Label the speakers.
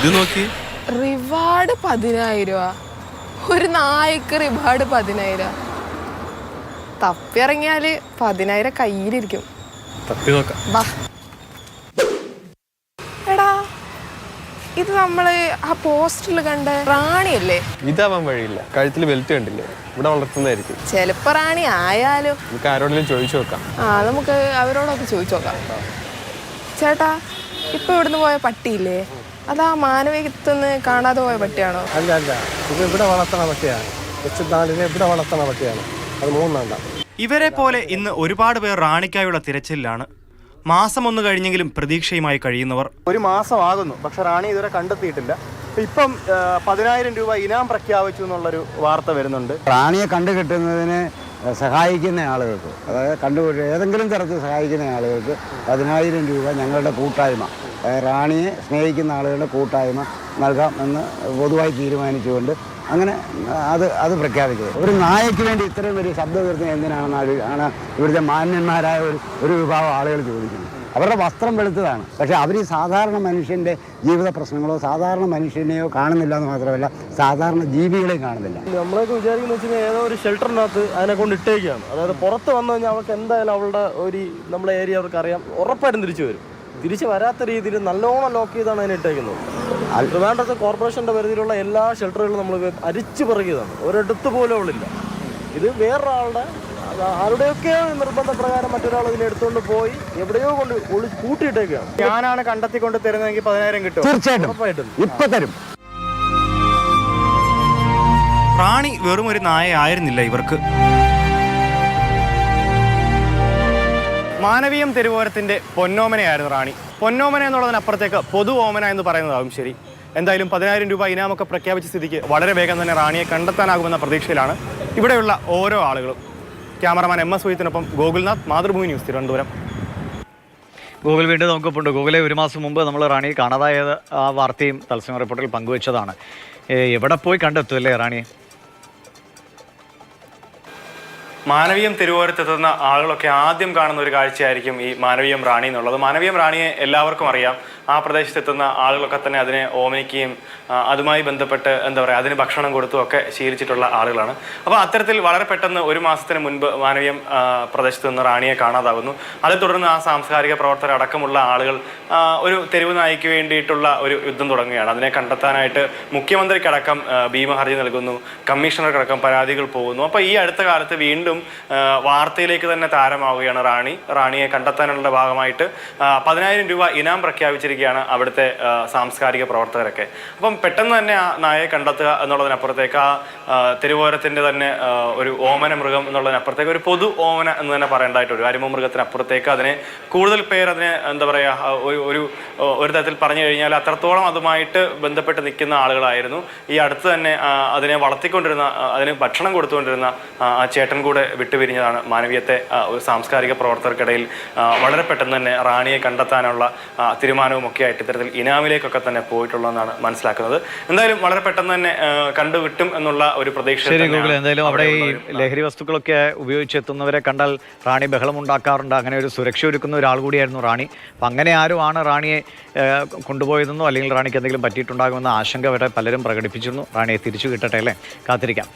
Speaker 1: ഇത് നോക്കി.
Speaker 2: റിവാർഡ് പതിനായിരം രൂപ. ഒരു നായക്ക് റിവാർഡ് പതിനായിരം തപ്പിറങ്ങിയാൽ പതിനായിരം കയ്യിലിരിക്കും.
Speaker 1: തപ്പി നോക്കാം.
Speaker 2: വാ. എടാ ഇത് നമ്മൾ ആ പോസ്റ്ററിൽ കണ്ട റാണിയല്ലേ?
Speaker 1: ഇതാവാൻ വഴിയില്ല. കഴുത്തിൽ ബെൽറ്റ് കണ്ടില്ലേ? ഇവിടെ വളർത്തുന്നതായിരിക്കും.
Speaker 2: ചെലപ്പോ റാണി ആയാലും
Speaker 1: നമുക്ക് ആരോടെങ്കിലും ചോദിച്ചു നോക്കാം.
Speaker 2: ആ നമുക്ക് അവരോടൊക്കെ ചോദിച്ചു നോക്കാം. ചേട്ടാ ഇപ്പൊ ഇവിടുന്ന് പോയ പട്ടിയില്ലേ? അതാ മാനവികത്തുനിന്ന് കാണാതെ പോയ പട്ടിയാണോ?
Speaker 3: അല്ല അല്ല. ഇത് ഇവിടെ വളർത്തണ പട്ടിയാണ്. കൊച്ചുനാളിനെ ഇവിടെ വളർത്തണ പട്ടിയാണ്. അത് മൂന്നാണ്ട
Speaker 4: ഇവരെ പോലെ ഇന്ന് ഒരുപാട് പേർ റാണിക്കായുള്ള തിരച്ചിലാണ്. മാസം ഒന്ന് കഴിഞ്ഞെങ്കിലും പ്രതീക്ഷയുമായി കഴിയുന്നവർ.
Speaker 5: ഒരു മാസം മാസമാകുന്നു. പക്ഷെ റാണി ഇതുവരെ കണ്ടെത്തിയിട്ടില്ല. ഇപ്പം പതിനായിരം രൂപ ഇനാം പ്രഖ്യാപിച്ചു എന്നുള്ളൊരു വാർത്ത വരുന്നുണ്ട്.
Speaker 6: റാണിയെ കണ്ടു കിട്ടുന്നതിന് സഹായിക്കുന്ന ആളുകൾക്ക് അതായത് കണ്ടുപിടിച്ച ഏതെങ്കിലും തരത്തിൽ സഹായിക്കുന്ന ആളുകൾക്ക് പതിനായിരം രൂപ ഞങ്ങളുടെ കൂട്ടായ്മ റാണിയെ സ്നേഹിക്കുന്ന ആളുകളുടെ കൂട്ടായ്മ നൽകാം എന്ന് പൊതുവായി തീരുമാനിച്ചുകൊണ്ട് അങ്ങനെ അത് അത് പ്രഖ്യാപിച്ചത്. ഒരു നായയ്ക്ക് വേണ്ടി ഇത്രയും വലിയ ശബ്ദം ഉയർത്തുന്നത് എന്തിനാണെന്ന് ആണ് ഇവിടുത്തെ മാന്യന്മാരായ ഒരു ഒരു വിഭാഗം ആളുകൾ ചോദിക്കുന്നത്. അവരുടെ വസ്ത്രം വെളുത്തതാണ്. പക്ഷേ അവർ ഈ സാധാരണ മനുഷ്യന്റെ ജീവിത പ്രശ്നങ്ങളോ സാധാരണ മനുഷ്യനെയോ കാണുന്നില്ല എന്ന് മാത്രമല്ല സാധാരണ ജീവികളെയും കാണുന്നില്ല.
Speaker 5: നമ്മളൊക്കെ വിചാരിക്കുന്ന കഴിഞ്ഞാൽ ഏതോ ഒരു ഷെൽട്ടറിനകത്ത് അതിനെ കൊണ്ട് ഇട്ടേക്കാണ്. അതായത് പുറത്ത് വന്നു കഴിഞ്ഞാൽ അവർക്ക് എന്തായാലും അവളുടെ ഒരു നമ്മുടെ ഏരിയ അവർക്ക് അറിയാം. ഉറപ്പായിട്ടും തിരിച്ചു വരും. തിരിച്ച് വരാത്ത രീതിയിൽ നല്ലോണം ലോക്ക് ചെയ്താണ് അതിനെ ഇട്ടേക്കുന്നത്. ട്രിവാൻഡ്രത്തെ കോർപ്പറേഷന്റെ പരിധിയിലുള്ള എല്ലാ ഷെൽട്ടറുകളും നമ്മൾ അരിച്ചു പിറകിയതാണ് ഒരിടത്ത് പോലും ഉള്ളില്ല ഇത് വേറൊരാളുടെ ആരുടെയൊക്കെ ആരുടെയൊക്കെ നിർബന്ധപ്രകാരം മറ്റൊരാൾ ഇതിനെ എടുത്തുകൊണ്ട് പോയി എവിടെയോ കൊണ്ട് ഒളി കൂട്ടിയിട്ടേക്കാണ്. ഞാനാണ് കണ്ടെത്തിക്കൊണ്ട് തരുന്നതെങ്കിൽ പതിനായിരം കിട്ടും.
Speaker 6: തീർച്ചയായിട്ടും. ഇപ്പൊ തരും.
Speaker 4: റാണി വെറും ഒരു നായ ആയിരുന്നില്ല ഇവർക്ക്. മാനവീയം തെരുവോരത്തിന്റെ പൊന്നോമനയായിരുന്നു റാണി. പൊന്നോമന എന്നുള്ളതിനപ്പുറത്തേക്ക് പൊതു ഓമന എന്ന് പറയുന്നതാകും ശരി. എന്തായാലും പതിനായിരം രൂപ ഇനാമൊക്കെ പ്രഖ്യാപിച്ച സ്ഥിതിക്ക് വളരെ വേഗം തന്നെ റാണിയെ കണ്ടെത്താനാകുമെന്ന പ്രതീക്ഷയിലാണ് ഇവിടെയുള്ള ഓരോ ആളുകളും. ക്യാമറമാൻ എം എസ് വൈത്തിനൊപ്പം ഗോകുൽനാഥ് മാതൃഭൂമി ന്യൂസ് തിരുവനന്തപുരം.
Speaker 7: ഗൂഗിൾ വീണ്ടും നമുക്കൊപ്പുണ്ട് ഗൂഗിളെ ഒരു മാസം മുമ്പ് നമ്മൾ റാണിയെ കാണാതായത് ആ വാർത്തയും തത്സമയ റിപ്പോർട്ടിൽ പങ്കുവച്ചതാണ്. എവിടെ പോയി കണ്ടെത്തും അല്ലേ റാണിയെ?
Speaker 4: മാനവീയം തിരുവോരത്തെത്തുന്ന ആളുകളൊക്കെ ആദ്യം കാണുന്ന ഒരു കാഴ്ചയായിരിക്കും ഈ മാനവീയം റാണി എന്നുള്ളത്. മാനവീയം റാണിയെ എല്ലാവർക്കും അറിയാം. ആ പ്രദേശത്തെത്തുന്ന ആളുകളൊക്കെ തന്നെ അതിനെ ഓമനിക്കുകയും അതുമായി ബന്ധപ്പെട്ട് എന്താ പറയുക അതിന് ഭക്ഷണം കൊടുത്തും ഒക്കെ ശീലിച്ചിട്ടുള്ള ആളുകളാണ്. അപ്പോൾ അത്തരത്തിൽ വളരെ പെട്ടെന്ന് ഒരു മാസത്തിന് മുൻപ് മാനവീയം പ്രദേശത്ത് നിന്ന് റാണിയെ കാണാതാവുന്നു. അതേ തുടർന്ന് ആ സാംസ്കാരിക പ്രവർത്തകർ അടക്കമുള്ള ആളുകൾ ഒരു തെരുവ് നായിക്ക് വേണ്ടിയിട്ടുള്ള ഒരു യുദ്ധം തുടങ്ങുകയാണ്. അതിനെ കണ്ടെത്താനായിട്ട് മുഖ്യമന്ത്രിക്കടക്കം ഭീമഹർജി നൽകുന്നു. കമ്മീഷണർക്കടക്കം പരാതികൾ പോകുന്നു. അപ്പോൾ ഈ അടുത്ത കാലത്ത് വീണ്ടും വാർത്തയിലേക്ക് തന്നെ താരമാവുകയാണ് റാണി. റാണിയെ കണ്ടെത്താനുള്ള ഭാഗമായിട്ട് പതിനായിരം രൂപ ഇനാം പ്രഖ്യാപിച്ചിരിക്കുകയാണ് അവിടുത്തെ സാംസ്കാരിക പ്രവർത്തകരൊക്കെ. അപ്പം പെട്ടെന്ന് തന്നെ ആ നായയെ കണ്ടെത്തുക എന്നുള്ളതിനപ്പുറത്തേക്ക് ആ തിരുവോരത്തിന്റെ തന്നെ ഒരു ഓമന മൃഗം എന്നുള്ളതിനപ്പുറത്തേക്ക് ഒരു പൊതു ഓമന എന്ന് തന്നെ പറയേണ്ടതായിട്ട് ഒരു അരുമ മൃഗത്തിനപ്പുറത്തേക്ക് അതിനെ കൂടുതൽ പേർ അതിനെ എന്താ പറയുക ഒരു ഒരു തരത്തിൽ പറഞ്ഞു കഴിഞ്ഞാൽ അത്രത്തോളം അതുമായിട്ട് ബന്ധപ്പെട്ട് നിൽക്കുന്ന ആളുകളായിരുന്നു. ഈ അടുത്ത് തന്നെ അതിനെ വളർത്തിക്കൊണ്ടിരുന്ന അതിന് ഭക്ഷണം കൊടുത്തുകൊണ്ടിരുന്ന ആ ചേട്ടൻ കൂടെ വിട്ടുപിരിഞ്ഞതാണ് മാനവീയത്തെ ഒരു സാംസ്കാരിക പ്രവർത്തകർക്കിടയിൽ വളരെ പെട്ടെന്ന് തന്നെ റാണിയെ കണ്ടെത്താനുള്ള തീരുമാനവും ഒക്കെ ആയിട്ട് ഇത്തരത്തിൽ ഇനാമിലേക്കൊക്കെ തന്നെ പോയിട്ടുള്ളതെന്നാണ് മനസ്സിലാക്കുന്നത്. എന്തായാലും വളരെ പെട്ടെന്ന് തന്നെ കണ്ടുവിട്ടും കണ്ടുകിട്ടും എന്നുള്ള ഒരു പ്രതീക്ഷ
Speaker 7: എന്തായാലും അവിടെ ഈ ലഹരി വസ്തുക്കളൊക്കെ ഉപയോഗിച്ചെത്തുന്നവരെ കണ്ടാൽ റാണി ബഹളം ഉണ്ടാക്കാറുണ്ട്. അങ്ങനെ ഒരു സുരക്ഷ ഒരുക്കുന്ന ഒരാൾ കൂടിയായിരുന്നു റാണി. അപ്പം അങ്ങനെ ആരും ആണ് റാണിയെ കൊണ്ടുപോയതെന്നോ അല്ലെങ്കിൽ റാണിക്ക് എന്തെങ്കിലും പറ്റിയിട്ടുണ്ടാകുമെന്ന ആശങ്ക വരെ പലരും പ്രകടിപ്പിച്ചിരുന്നു. റാണിയെ തിരിച്ചു കിട്ടട്ടെ അല്ലേ? കാത്തിരിക്കാം.